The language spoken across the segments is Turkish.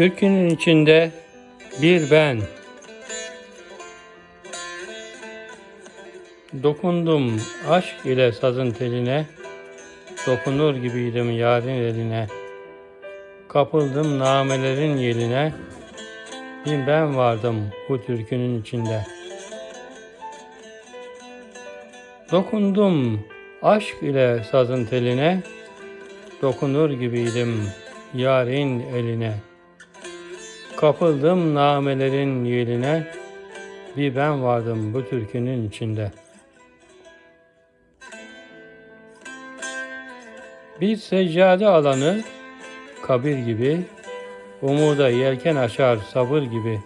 Türkünün içinde bir ben. Dokundum aşk ile sazın teline, dokunur gibiydim yarın eline. Kapıldım namelerin yeline, bir ben vardım bu türkünün içinde. Dokundum aşk ile sazın teline, dokunur gibiydim yarın eline. Kapıldım namelerin yeline, bir ben vardım bu türkünün içinde. Bir seccade alanı, kabir gibi, umuda yelken açar sabır gibi,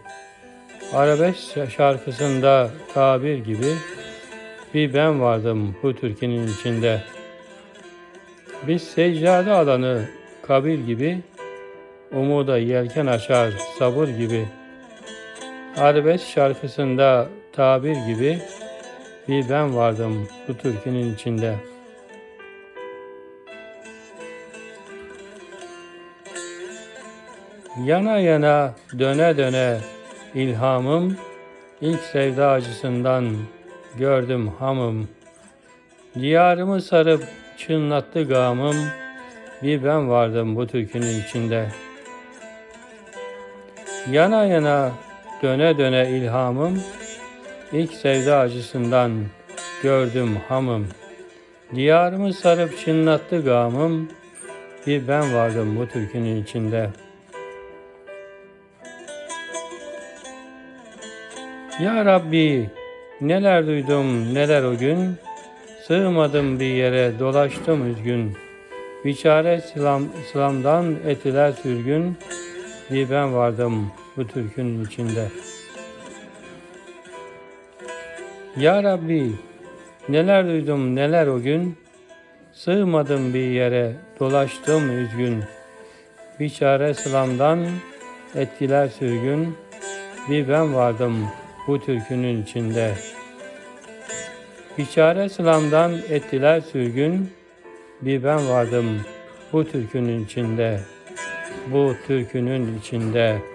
arabesk şarkısında tabir gibi, bir ben vardım bu türkünün içinde. Bir seccade alanı, kabir gibi, umuda yelken açar sabır gibi, arabesk şarkısında tabir gibi, bir ben vardım bu türkünün içinde.'' Yana yana döne döne ilhamım ilk sevda acısından gördüm hamım. Diyarımı sarıp çınlattı gamım bir ben vardım bu türkünün içinde. Yana yana döne döne ilhamım ilk sevda acısından gördüm hamım. Diyarımı sarıp çınlattı gamım bir ben vardım bu türkünün içinde.'' Ya Rabbi neler duydum neler o gün Sığmadım bir yere dolaştım üzgün Biçare İslam, İslam'dan etiler sürgün Bir ben vardım bu türkünün içinde. Ya Rabbi neler duydum neler o gün? Sığmadım bir yere dolaştım üzgün Biçare İslam'dan ettiler sürgün. Bir ben vardım bu türkünün içinde. Biçare sılamdan ettiler sürgün, bir ben vardım bu türkünün içinde. Bu türkünün içinde.